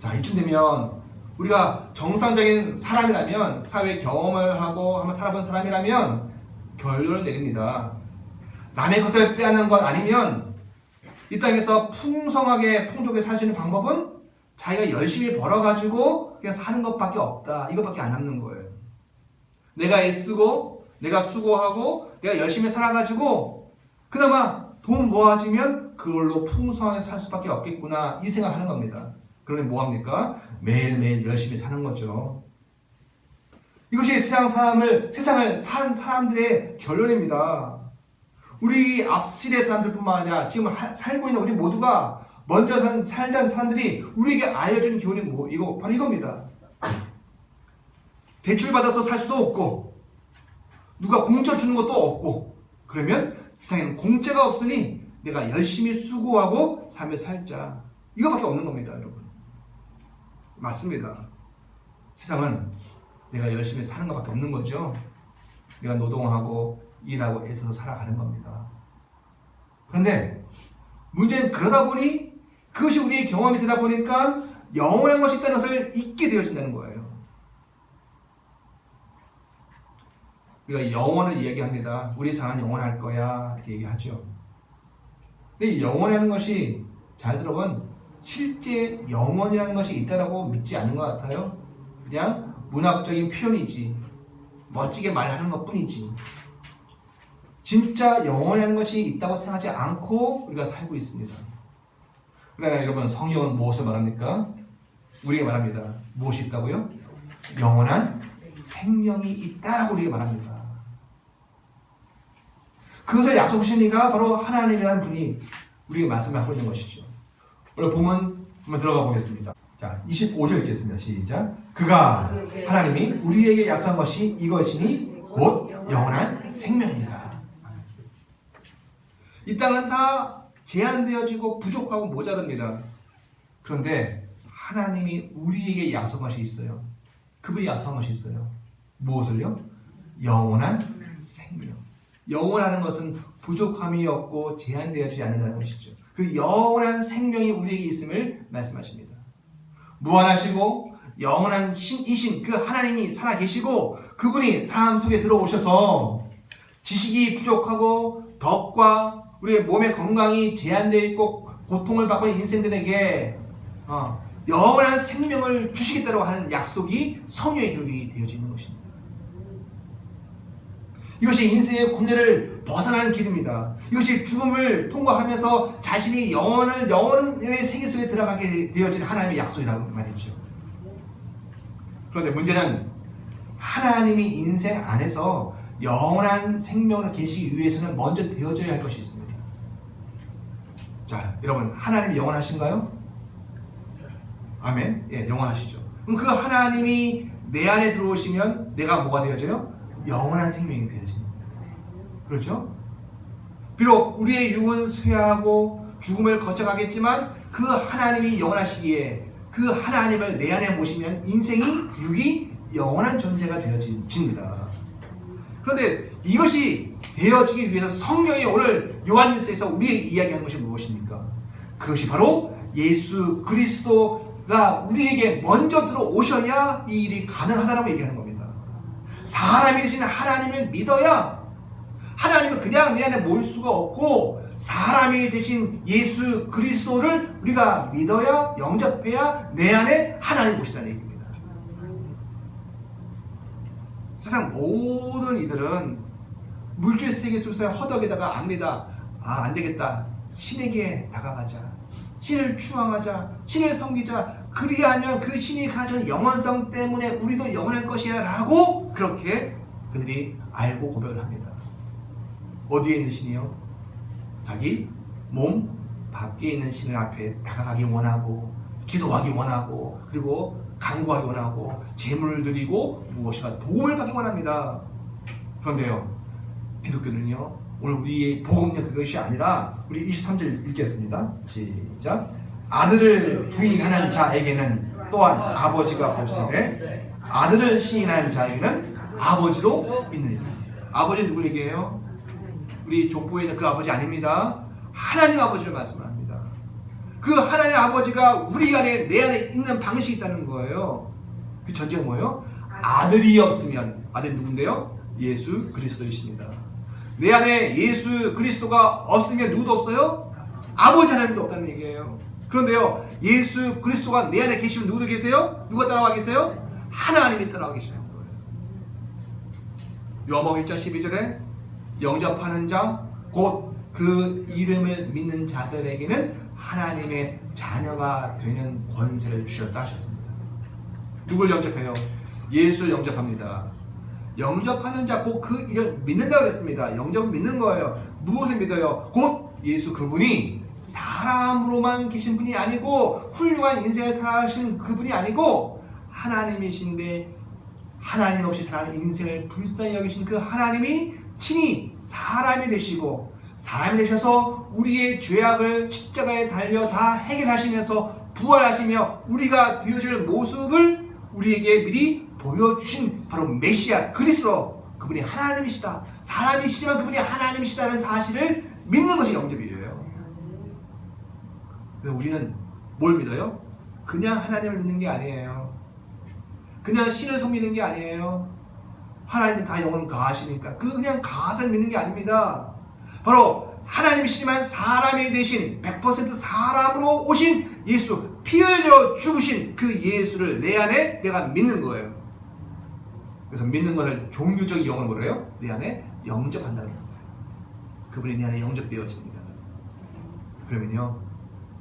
자, 이쯤 되면 우리가 정상적인 사람이라면 사회 경험을 하고 한번 살아본 사람이라면 결론을 내립니다. 남의 것을 빼앗는 것 아니면 이 땅에서 풍성하게 풍족하게 살 수 있는 방법은 자기가 열심히 벌어가지고 그냥 사는 것밖에 없다. 이것밖에 안 남는 거예요. 내가 애쓰고 내가 수고하고 내가 열심히 살아가지고 그나마 돈 모아지면 그걸로 풍성하게 살 수밖에 없겠구나 이 생각하는 겁니다. 그러니 뭐합니까? 매일매일 열심히 사는 거죠. 이것이 세상 사람을 세상을 산 사람들의 결론입니다. 우리 앞시대 사람들뿐만 아니라 지금 하- 살고 있는 우리 모두가 먼저 산, 살던 사람들이 우리에게 알려준 교훈이 뭐 이거 바로 이겁니다. 대출 받아서 살 수도 없고 누가 공짜 주는 것도 없고 그러면 세상에는 공짜가 없으니 내가 열심히 수고하고 삶을 살자 이거밖에 없는 겁니다, 여러분. 맞습니다. 세상은 내가 열심히 사는 것밖에 없는 거죠. 내가 노동하고 일하고 애써서 살아가는 겁니다. 그런데 문제는 그러다 보니 그것이 우리의 경험이 되다 보니까 영원한 것이 있다는 것을 잊게 되어진다는 거예요. 우리가 영원을 이야기합니다. 우리 삶은 영원할 거야 이렇게 얘기하죠. 근데 이 영원이라는 것이 잘 들어본 실제 영원이라는 것이 있다라고 믿지 않는 것 같아요. 그냥 문학적인 표현이지 멋지게 말하는 것 뿐이지. 진짜 영원이라는 것이 있다고 생각하지 않고 우리가 살고 있습니다. 그러나 여러분 성경은 무엇을 말합니까? 우리에게 말합니다. 무엇이 있다고요? 영원한 생명이 있다라고 우리에게 말합니다. 그것을 약속하신 이가 바로 하나님이라는 분이 우리에게 말씀하고 있는 것이죠. 오늘 본문 한번 들어가 보겠습니다. 자, 25절 읽겠습니다. 시작. 그가 하나님이 우리에게 약속한 것이 이것이니 곧 영원한 생명이라. 이 땅은 다 제한되어지고 부족하고 모자랍니다. 그런데 하나님이 우리에게 약속한 것이 있어요. 그분이 약속한 것이 있어요. 무엇을요? 영원한 생명. 영원하는 것은 부족함이 없고 제한되어지지 않는다는 것이죠. 그 영원한 생명이 우리에게 있음을 말씀하십니다. 무한하시고 영원한 신이신 그 하나님이 살아계시고 그분이 사람 속에 들어오셔서 지식이 부족하고 덕과 우리의 몸의 건강이 제한되어 있고 고통을 받고 있는 인생들에게 어, 영원한 생명을 주시겠다고 하는 약속이 성령의 기록이 되어지는 것입니다. 이것이 인생의 굴레를 벗어나는 길입니다. 이것이 죽음을 통과하면서 자신이 영원을 영원의 세계 속에 들어가게 되어진 하나님의 약속이라고 말이죠. 그런데 문제는 하나님이 인생 안에서 영원한 생명을 계시기 위해서는 먼저 되어져야 할 것이 있습니다. 자, 여러분 하나님이 영원하신가요? 아멘. 예, 영원하시죠. 그럼 그 하나님이 내 안에 들어오시면 내가 뭐가 되어져요? 영원한 생명이 되어집니다. 그렇죠? 비록 우리의 육은 쇠하고 죽음을 거쳐가겠지만 그 하나님이 영원하시기에 그 하나님을 내 안에 모시면 인생이 육이 영원한 존재가 되어집니다. 그런데 이것이 되어지기 위해서 성령이 오늘 요한일서에서 우리에게 이야기하는 것이 무엇입니까? 그것이 바로 예수 그리스도가 우리에게 먼저 들어오셔야 이 일이 가능하다고 얘기하는 겁니다. 사람이 되신 하나님을 믿어야 하나님은 그냥 내 안에 모일 수가 없고 사람이 되신 예수 그리스도를 우리가 믿어야 영접해야 내 안에 하나님 오시다는 얘기입니다. 세상 모든 이들은 물질 세계 속에서 허덕에다가 압니다. 아, 안 되겠다. 신에게 다가가자. 신을 추앙하자. 신을 섬기자. 그리하면 그 신이 가진 영원성 때문에 우리도 영원할 것이야. 라고 그렇게 그들이 알고 고백을 합니다. 어디에 있는 신이요? 자기 몸 밖에 있는 신을 앞에 다가가기 원하고 기도하기 원하고 그리고 간구하기 원하고 재물을 드리고 무엇인가 도움을 받기 원합니다. 그런데요, 기독교는요, 오늘 우리의 복음은 그것이 아니라 우리 23절 읽겠습니다. 시작. 아들을 부인하는 자에게는 또한 아버지가 없으되 아들을 시인하는 자에게는 아버지도 있느니라. 아버지는 누구 얘기해요? 우리 족보에 있는 그 아버지 아닙니다. 하나님 아버지를 말씀합니다. 그 하나님 아버지가 우리 안에 내 안에 있는 방식이 있다는 거예요. 그 전제가 뭐예요? 아들이 없으면 아들 누군데요? 예수 그리스도이십니다. 내 안에 예수 그리스도가 없으면 누구도 없어요? 아버지 하나님도 없다는 얘기예요. 그런데요, 예수 그리스도가 내 안에 계시면 누구도 계세요? 누가 따라와 계세요? 하나님이 따라와 거예요. 요한복음 1장 12절에 영접하는 자, 곧 그 이름을 믿는 자들에게는 하나님의 자녀가 되는 권세를 주셨다 하셨습니다. 누굴 영접해요? 예수를 영접합니다. 영접하는 자, 곧 그 이름 믿는다 그랬습니다. 영접은 믿는 거예요. 무엇을 믿어요? 곧 예수 그분이 사람으로만 계신 분이 아니고 훌륭한 인생을 사신 그분이 아니고 하나님이신데 하나님 없이 사는 인생을 불쌍히 여기신 그 하나님이 친히 사람이 되시고 사람이 되셔서 우리의 죄악을 십자가에 달려 다 해결하시면서 부활하시며 우리가 되어질 모습을 우리에게 미리 보여주신 바로 메시아 그리스도 그분이 하나님이시다. 사람이시지만 그분이 하나님이시다는 사실을 믿는 것이 영접이에요. 우리는 뭘 믿어요? 그냥 하나님을 믿는 게 아니에요 그냥 신을 섬기는 게 아니에요 하나님은 다 영혼을 가하시니까 그 그냥 가하를 믿는 게 아닙니다 바로 하나님이시지만 사람이 되신 100% 사람으로 오신 예수 피 흘려 죽으신 그 예수를 내 안에 내가 믿는 거예요. 그래서 믿는 것을 종교적인 영어로 뭐래요? 내 안에 영접한다는 거예요. 그분이 내 안에 영접되어집니다. 그러면요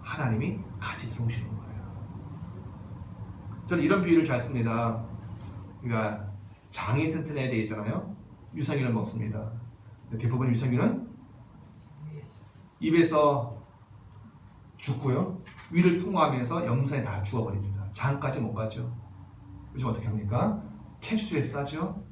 하나님이 같이 들어오시는 거예요. 저는 이런 비유를 잘 씁니다. 그러니까 장이 튼튼해야 되잖아요. 유산균을 먹습니다. 대부분 유산균은 입에서 죽고요. 위를 통과하면서 염산에 다 죽어버립니다. 장까지 못 가죠. 요즘 어떻게 합니까? 캡슐에 싸죠.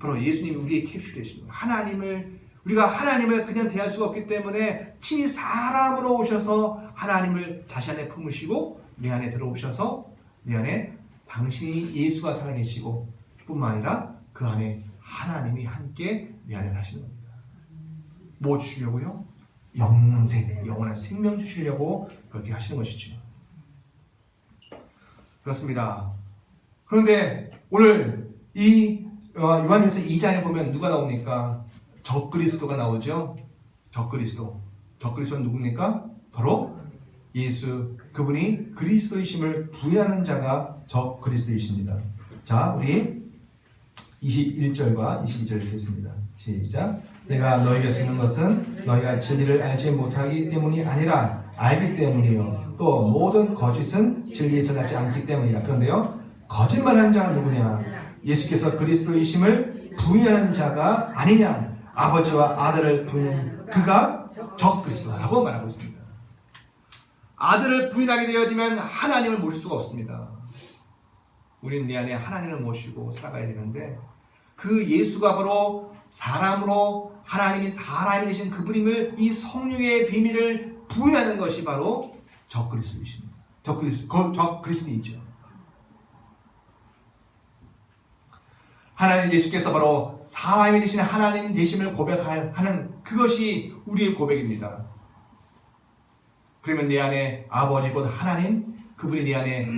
바로 예수님이 우리의 캡슐이 되신 거예요. 하나님을 우리가 하나님을 그냥 대할 수가 없기 때문에 친히 사람으로 오셔서 하나님을 자신 안에 품으시고 내 안에 들어오셔서 내 안에 당신이 예수가 살아계시고 뿐만 아니라 그 안에 하나님이 함께 내 안에 사시는 겁니다. 뭐 주려고요? 영생, 영원한 생명 주시려고 그렇게 하시는 것이죠. 그렇습니다. 그런데 오늘 이 어, 요한일서 2장에 보면 누가 나옵니까? 적그리스도가 나오죠. 적그리스도. 적그리스도는 누굽니까? 바로 예수 그분이 그리스도이심을 부인하는 자가 적그리스도이십니다. 자, 우리 21절과 22절 읽겠습니다. 시작. 내가 너희에게 쓰는 것은 너희가 진리를 알지 못하기 때문이 아니라 알기 때문이요. 또 모든 거짓은 진리에서 나지 않기 때문이다. 그런데요, 거짓말하는 자가 누구냐? 예수께서 그리스도이심을 부인하는 자가 아니냐? 아버지와 아들을 부인하는 그가 적 그리스도라고 말하고 있습니다. 아들을 부인하게 되어지면 하나님을 모실 수가 없습니다. 우리는 내 안에 하나님을 모시고 살아가야 되는데 그 예수가 바로 사람으로 하나님이 사람이 되신 그분임을 이 성령의 비밀을 부인하는 것이 바로 적그리스도이십니다. 적그리스 적그리스도이죠. 하나님 예수께서 바로 사람이 되신 하나님 되심을 고백하는 그것이 우리의 고백입니다. 그러면 내 안에 아버지 곧 하나님 그분이 내 안에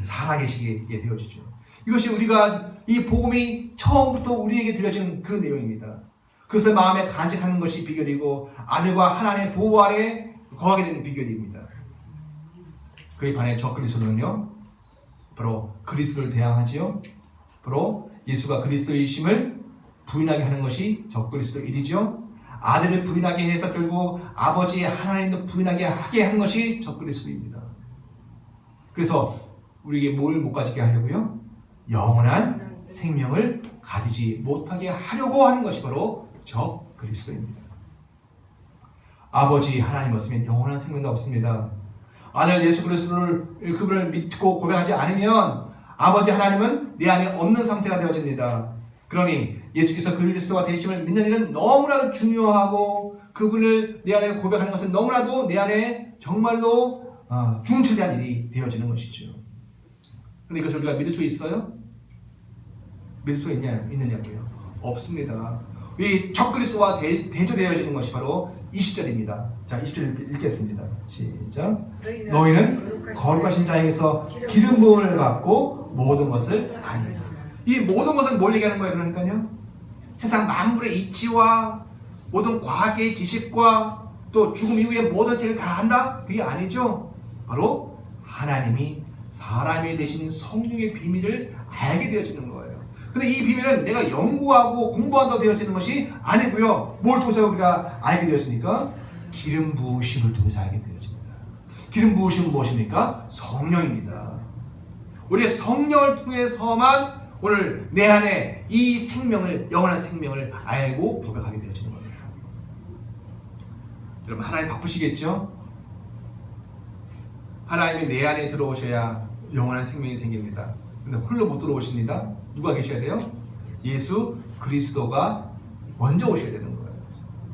살아계시게 되어지죠. 이것이 우리가 이 복음이 처음부터 우리에게 들려진 그 내용입니다. 그것을 마음에 간직하는 것이 비결이고 아들과 하나님의 보호 아래 거하게 되는 비결입니다. 그에 반해 저 그리스도는요, 바로 그리스도를 대항하지요. 바로 예수가 그리스도이심을 부인하게 하는 것이 저 그리스도 일이죠. 아들을 부인하게 해서 결국 아버지 하나님도 부인하게 하게 하는 것이 저 그리스도입니다. 그래서 우리에게 뭘 못 가지게 하려고요? 영원한 생명을 가지지 못하게 하려고 하는 것이 바로 저 그리스도입니다. 아버지 하나님 없으면 영원한 생명도 없습니다. 아들 예수 그리스도를 그분을 믿고 고백하지 않으면 아버지 하나님은 내 안에 없는 상태가 되어집니다. 그러니 예수께서 그리스도가 되심을 믿는 일은 너무나도 중요하고 그분을 내 안에 고백하는 것은 너무나도 내 안에 정말로 아, 중차대한 일이 되어지는 것이죠. 근데 이것을 우리가 믿을 수 있어요? 믿을 수 있냐, 있느냐고요? 없습니다. 이 적그리스도와 대, 대조되어지는 것이 바로 20절입니다. 자, 20절 읽겠습니다. 시작. 너희는 거룩하신 자에게서 기름 부음을 받고 모든 것을 아니. 이 모든 것은 뭘 얘기하는 거예요? 그러니까요. 세상 만물의 이치와 모든 과학의 지식과 또 죽음 이후에 모든 책을 다 한다? 그게 아니죠. 바로 하나님이 사람이 되신 성령의 비밀을 알게 되어지는 거예요. 근데 이 비밀은 내가 연구하고 공부한다고 되어지는 것이 아니고요. 뭘 통해서 우리가 알게 되었습니까? 기름 부으심을 통해서 알게 되어집니다. 기름 부으심은 무엇입니까? 성령입니다. 우리의 성령을 통해서만 오늘 내 안에 이 생명을 영원한 생명을 알고 고백하게 되어지는 겁니다. 여러분 하나님 바쁘시겠죠? 하나님이 내 안에 들어오셔야 영원한 생명이 생깁니다. 근데 홀로 못 들어오십니다. 누가 계셔야 돼요? 예수 그리스도가 먼저 오셔야 되는 거예요.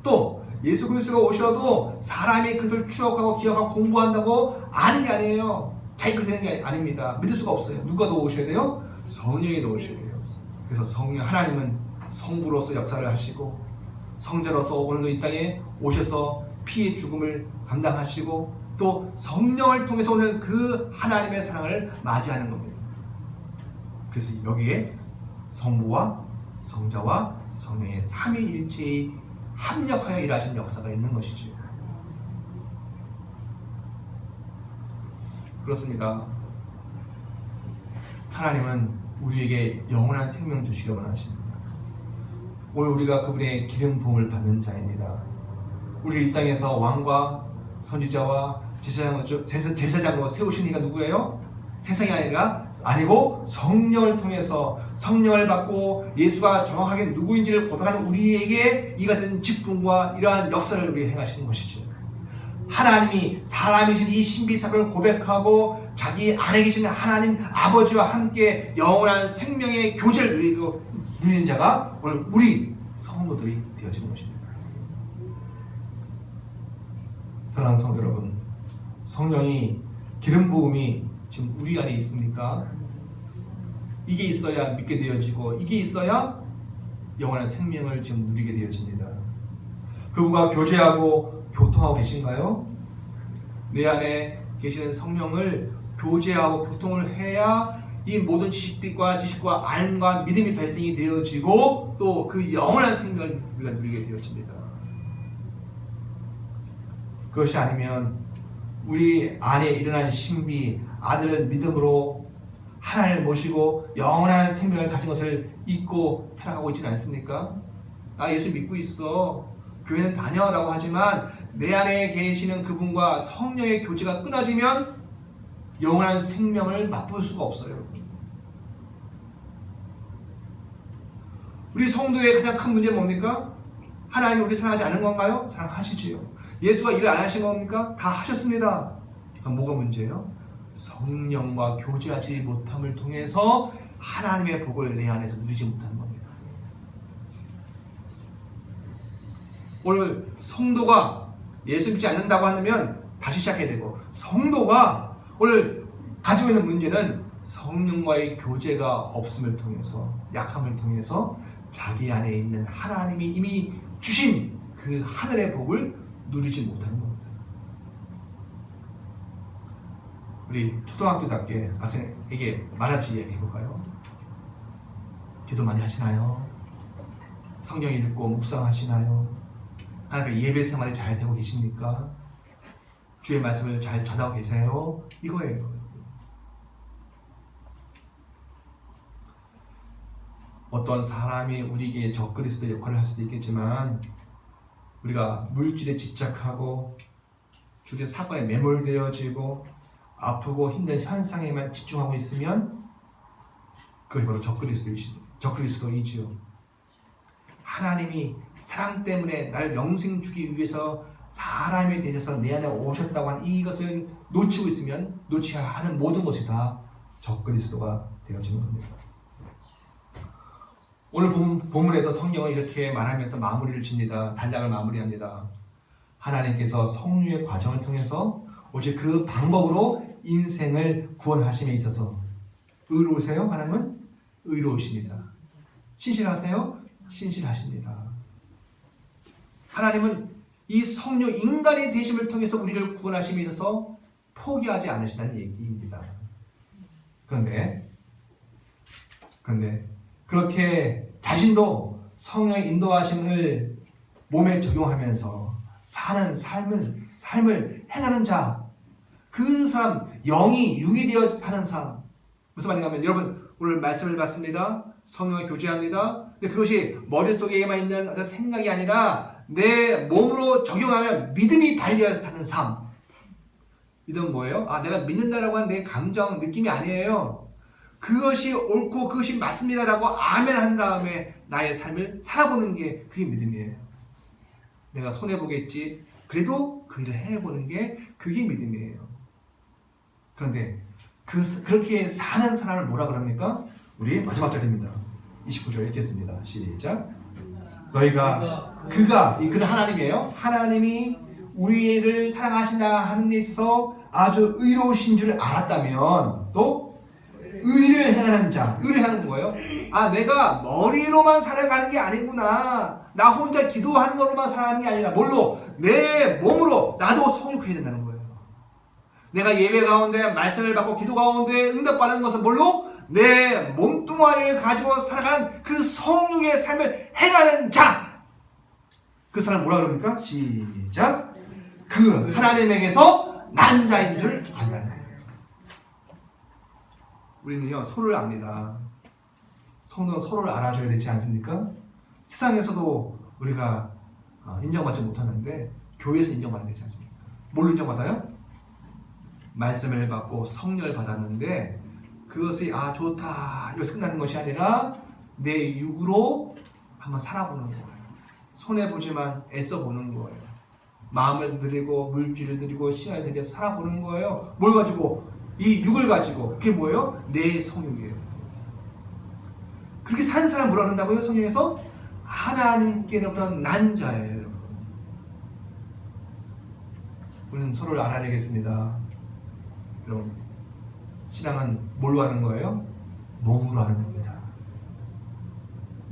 또 예수 그리스도가 오셔도 사람이 그것을 추억하고 기억하고 공부한다고 아는 게 아니에요. 자기가 되는 게 아닙니다. 믿을 수가 없어요. 누가 더 오셔야 돼요? 성령이 더 오셔야 돼요. 그래서 성령 하나님은 성부로서 역사를 하시고 성자로서 오늘도 이 땅에 오셔서 피의 죽음을 감당하시고 또 성령을 통해서 오는 그 하나님의 사랑을 맞이하는 겁니다. 그래서 여기에 성부와 성자와 성령의 삼위일체의 합력하여 일하신 역사가 있는 것이죠. 그렇습니다. 하나님은 우리에게 영원한 생명 주시기를 원하십니다. 오늘 우리가 그분의 기름 부음을 받는 자입니다. 우리 이 땅에서 왕과 선지자와 제사장으로, 제사- 제사장으로 세우신 이가 누구예요? 세상이 아니라 아니고 성령을 통해서 성령을 받고 예수가 정확하게 누구인지를 고백하는 우리에게 이 같은 직분과 이러한 역사를 우리 행하시는 것이죠. 하나님이 사람이신 이 신비사를 고백하고 자기 안에 계시는 하나님 아버지와 함께 영원한 생명의 교제를 누리는 자가 오늘 우리 성도들이 되어지는 것입니다. 사랑하는 성도 여러분, 성령이 기름 부음이 지금 우리 안에 있습니까? 이게 있어야 믿게 되어지고 이게 있어야 영원한 생명을 지금 누리게 되어집니다. 그분과 교제하고 교통하고 계신가요? 내 안에 계시는 성령을 교제하고 교통을 해야 이 모든 지식들과 지식과 알과 믿음이 발생이 되어지고 또 그 영원한 생명을 우리가 누리게 되어집니다. 그것이 아니면 우리 안에 일어난 신비 아들을 믿음으로 하나님을 모시고 영원한 생명을 가진 것을 잊고 살아가고 있지는 않습니까? 나 예수 믿고 있어. 교회는 다녀라고 하지만 내 안에 계시는 그분과 성령의 교제가 끊어지면 영원한 생명을 맛볼 수가 없어요. 우리 성도의 가장 큰 문제는 뭡니까? 하나님 우리 사랑하지 않은 건가요? 사랑하시지요. 예수가 일을 안 하신 겁니까? 다 하셨습니다. 뭐가 문제예요? 성령과 교제하지 못함을 통해서 하나님의 복을 내 안에서 누리지 못하는 겁니다. 오늘 성도가 예수 믿지 않는다고 하면 다시 시작해야 되고 성도가 오늘 가지고 있는 문제는 성령과의 교제가 없음을 통해서 약함을 통해서 자기 안에 있는 하나님이 이미 주신 그 하늘의 복을 누리지 못하는 겁니다. 우리 초등학교답게 학생에게 말하지 얘기해 볼까요? 기도 많이 하시나요? 성경 읽고 묵상하시나요? 하나님의 예배 생활이 잘 되고 계십니까? 주의 말씀을 잘 전하고 계세요? 이거예요. 어떤 사람이 우리에게 적그리스도 역할을 할 수도 있겠지만 우리가 물질에 집착하고 주의 사건에 매몰되어지고 아프고 힘든 현상에만 집중하고 있으면 그게 바로 적그리스도이지요. 하나님이 사랑 때문에 날 영생 주기 위해서 사람이 되셔서 내 안에 오셨다고 하는 이것을 놓치고 있으면 놓치야 하는 모든 것이 다 적그리스도가 되어지는 겁니다. 오늘 본, 본문에서 성경은 이렇게 말하면서 마무리를 짓니다. 단락을 마무리합니다. 하나님께서 성류의 과정을 통해서 오직 그 방법으로 인생을 구원하심에 있어서 의로우세요? 하나님은 의로우십니다. 신실하세요? 신실하십니다. 하나님은 이 성령 인간의 대심을 통해서 우리를 구원하심에 있어서 포기하지 않으시다는 얘기입니다. 그런데 그런데 그렇게 자신도 성령의 인도하심을 몸에 적용하면서 사는 삶을 삶을 행하는 자, 그 사람 영이 육이 되어 사는 사람 무슨 말인가면 여러분 오늘 말씀을 받습니다. 성령을 교제합니다. 근데 그것이 머릿속에만 있는 생각이 아니라 내 몸으로 적용하면 믿음이 발려 사는 삶. 믿음은 뭐예요? 아, 내가 믿는다라고 하는 내 감정, 느낌이 아니에요. 그것이 옳고 그것이 맞습니다라고 아멘 한 다음에 나의 삶을 살아보는 게 그게 믿음이에요. 내가 손해보겠지. 그래도 그 일을 해보는 게 그게 믿음이에요. 그런데 그, 그렇게 사는 사람을 뭐라 그럽니까? 우리 마지막 절입니다. 29절 읽겠습니다. 시작. 너희가 그가 이 그는 하나님이에요. 하나님이 우리를 사랑하신다 하는 데 있어서 아주 의로우신 줄 알았다면 또 의를 행하는 자, 의를 하는 거예요. 아, 내가 머리로만 살아가는 게 아니구나. 나 혼자 기도하는 것로만 살아가는 게 아니라 뭘로 내 몸으로 나도 성육해야 된다는 거예요. 내가 예배 가운데 말씀을 받고 기도 가운데 응답받는 것은 뭘로 내 몸뚱아리를 가지고 살아가는 그 성육의 삶을 행하는 자. 그 사람 뭐라 그럽니까? 시작. 그 하나님에게서 난 자인 줄 안다는 거예요. 우리는요 서로를 압니다. 성도는 서로를 알아줘야 되지 않습니까? 세상에서도 우리가 어, 인정받지 못하는데 교회에서 인정받아야 되지 않습니까? 뭘로 인정받아요? 말씀을 받고 성령을 받았는데 그것이 아 좋다 여기서 끝나는 것이 아니라 내 육으로 한번 살아보는 거예요. 손해 보지만 애써 보는 거예요. 마음을 들이고 물질을 들이고 시간을 들여서 살아보는 거예요. 뭘 가지고 이 육을 가지고 그게 뭐예요? 내 성육이에요. 그렇게 산 사람 뭐라 그런다고요? 성경에서 하나님께로부터 난 자예요. 여러분. 우리는 서로를 알아야 되겠습니다. 여러분 신앙은 뭘로 하는 거예요? 몸으로 하는 겁니다.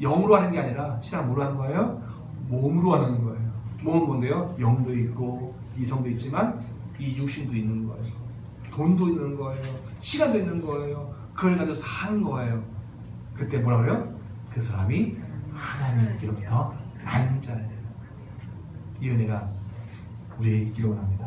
영으로 하는 게 아니라 신앙 뭐로 하는 거예요? 몸으로 하는 거예요. 몸은 뭔데요? 영도 있고 이성도 있지만 이 육신도 있는 거예요. 돈도 있는 거예요. 시간도 있는 거예요. 그걸 가지고 사는 거예요. 그때 뭐라 그래요? 그 사람이 하나님께로부터 난 자예요. 이 은혜가 우리에게 있기를 원합니다.